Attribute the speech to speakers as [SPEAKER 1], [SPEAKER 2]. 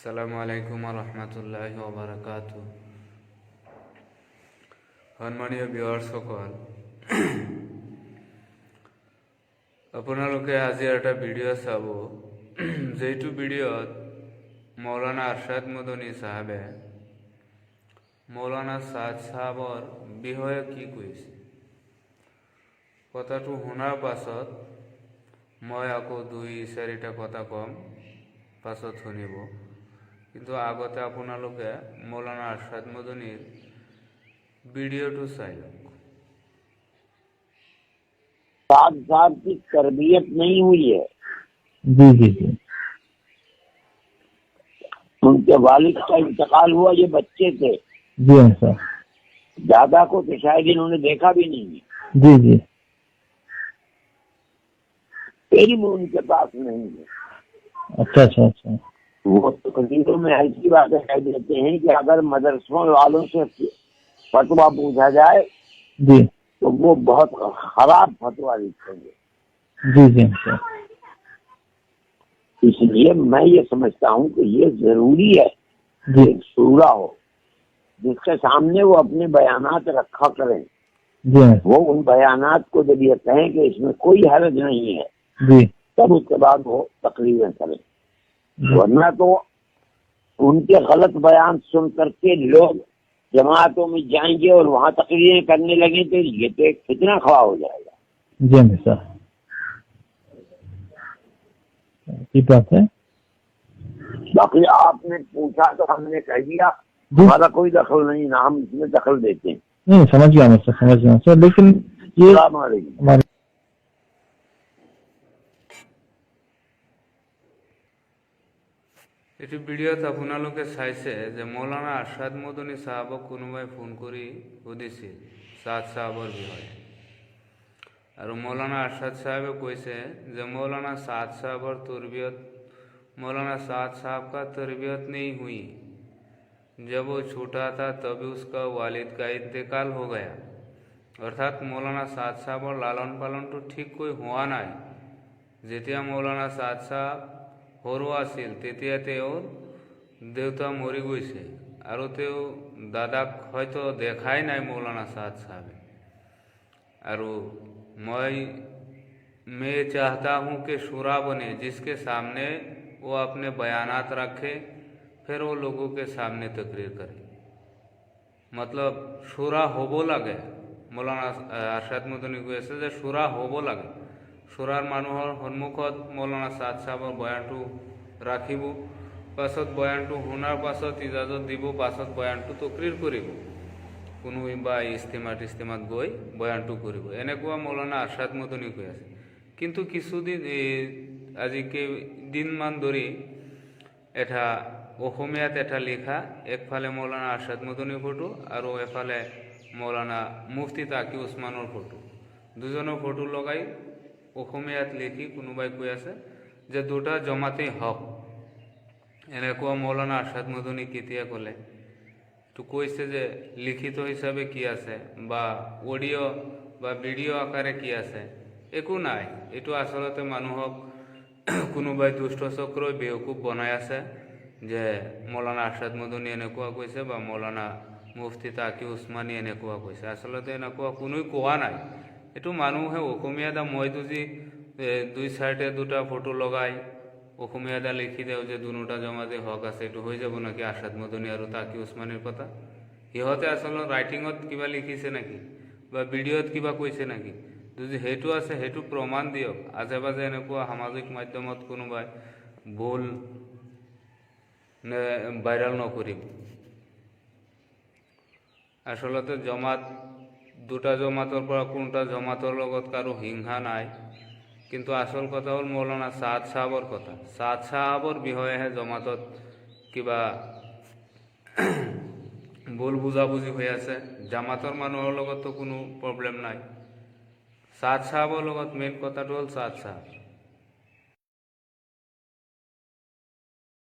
[SPEAKER 1] আসসালামু আলাইকুম রহমতুল্লাহ ওবরাকাত সন্মানীয় বিহাৰসকল আপোনালোকে আজি এটা ভিডিঅ' চাব যিটো ভিডিঅ'ত মৌলানা আৰশ্বাদ মদনী চাহাবে মৌলানা ছাদ চাহাবৰ বিষয়ে কি কৈছে। কথাটো শুনাৰ পাছত মই আকৌ দুই চাৰিটা কথা ক'ম, পাছত শুনিব। কিন্তু আগতে আপোনালোকে মৌলানা আৰশ্বাদ মদনীৰ ভিডিঅ'টো চাই লওক
[SPEAKER 2] साथ साथ की तरबियत नहीं हुई है
[SPEAKER 3] जी जी जी
[SPEAKER 2] उनके वालिद का इंतकाल हुआ ये बच्चे थे
[SPEAKER 3] जी हाँ सर
[SPEAKER 2] दादा को तो शायद इन्होंने देखा भी नहीं है
[SPEAKER 3] जी जी
[SPEAKER 2] इल्म उनके पास नहीं है
[SPEAKER 3] अच्छा अच्छा अच्छा
[SPEAKER 2] वो तो कदीरों में ऐसी बातें कह देते हैं कि अगर मदरसों वालों से फतवा पूछा जाए
[SPEAKER 3] जी।
[SPEAKER 2] तो वो बहुत खराब फतवा लिखेंगे।
[SPEAKER 3] जी जी सर
[SPEAKER 2] इसलिए मैं ये समझता हूँ कि ये ज़रूरी है कि
[SPEAKER 3] जी।
[SPEAKER 2] एक सूरा हो जिसके सामने वो अपने बयानात रखा करें।
[SPEAKER 3] जी हाँ।
[SPEAKER 2] वो उन बयानात को जब ये कहें कि इसमें कोई हरज नहीं है
[SPEAKER 3] जी।
[SPEAKER 2] तब उसके बाद वो तकरीरें करें। वरना तो उनके गलत बयान सुन करके लोग जमातों में जाएँगे और वहाँ तकरीरें करने लगे तो ये तो एक फितना खड़ा हो जाएगा।
[SPEAKER 3] जी सर की बात है।
[SPEAKER 2] बाकी आपने पूछा तो हमने कह दिया हमारा कोई दखल नहीं ना हम इसमें दखल देते हैं।
[SPEAKER 3] नहीं समझ गया मैं सर समझ गया सर लेकिन ये हमारे
[SPEAKER 1] এইটো ভিডিঅ'ত আপোনালোকে চাইছে যে মৌলানা আৰশ্বাদ মদনী চাহাবক কোনোবাই ফোন কৰি সুধিছিল ছাদ চাহাবৰ বিষয়ে আৰু মৌলানা আৰশ্বাদ চাহাবে কৈছে যে মৌলানা ছাদ সাহাবৰ তরবিয়ত मौलाना साद साहब का तरबियत नहीं हुई जब वो छोटा था तभी उसका वालिद का इंतकाल हो गया অৰ্থাৎ মৌলানা ছাদ চাহাবৰ লালন পালনটো ঠিক কৈ হোৱা নাই যেতিয়া মৌলানা ছাদ চাহাব সৰু আছিল তেতিয়া তেওঁৰ দেউতা মৰি গৈছে আৰু তেওঁ দাদাক হয়তো দেখাই নাই মৌলানা ছাদ চাহাবে আৰু मैं मैं चाहता हूँ कि शुरा बने जिसके सामने वो अपने बयानात रखे फिर वो लोगों के सामने तकरीर करे मतलब শুরা হব লাগে মৌলানা আৰশ্বাদ মদনী কৈ আছে যে শুৰা হ'ব শুৰাৰ মানুহৰ সন্মুখত মৌলানা ছাদ চাহাবৰ বয়ানটো ৰাখিব, পাছত বয়ানটো শুনাৰ পাছত ইজাজত দিব, পাছত বয়ানটো তকৰিৰ কৰিব। কোনোবাই বা ইস্তেমা টিস্তেমাত গৈ বয়ানটো কৰিব। এনেকুৱা মৌলানা আৰশ্বাদ মদনী কৈ আছে। কিন্তু কিছুদিন আজি কেইদিনমান ধৰি এটা অসমীয়াত এটা লিখা, একফালে মৌলানা আৰশ্বাদ মদনীৰ ফটো আৰু এফালে মৌলানা মুফতি তাকি উছমানৰ ফটো। দুজনৰ ফটো লগাই অসমীয়াত লিখি কোনোবাই কৈ আছে যে দুটা জমাতেই হক। এনেকুৱা মৌলানা আৰশ্বাদ মদনী কেতিয়া ক'লে? তো কৈছে যে লিখিত হিচাপে কি আছে বা অডিঅ' বা ভিডিঅ' আকাৰে কি আছে? একো নাই। এইটো আচলতে মানুহক কোনোবাই দুষ্ট চক্ৰই বনাই আছে যে মৌলানা আৰশ্বাদ মদনী এনেকুৱা কৈছে বা মৌলানা মুফতি তাকি উছমানী এনেকুৱা কৈছে। আচলতে এনেকুৱা কোনোৱে কোৱা নাই। এইটো মানুহে অসমীয়াত মই যদি দুই চাইডে দুটা ফটো লগাই অসমীয়াত লিখি দিওঁ যে দুটা জমাতে হক আছে, এইটো হৈ যাব নেকি আশাদ মদনী আৰু তাকি উছমানীৰ কথা? সিহঁতে আচলতে ৰাইটিঙত কিবা লিখিছে নেকি? বা ভিডিঅ'ত কিবা কৈছে নেকি? যদি সেইটো আছে, সেইটো প্ৰমাণ দিয়ক। আজে বাজে এনেকুৱা সামাজিক মাধ্যমত কোনোবাই ভুল নে ভাইৰেল নকৰিব। আচলতে জমাত দুটা জমাতৰ পৰা কোনোটা জমাতৰ লগত কাৰো হিংসা নাই। কিন্তু আচল কথা হ'ল মৌলানা চাদ চাহাবৰ কথা। চাদ চাহাবৰ বিষয়েহে জমাতত কিবা ভুল বুজাবুজি হৈ আছে। জামাতৰ মানুহৰ লগততো কোনো প্ৰব্লেম নাই। চাদ চাহাবৰ লগত মেইন কথাটো হ'ল চাদ চাহাব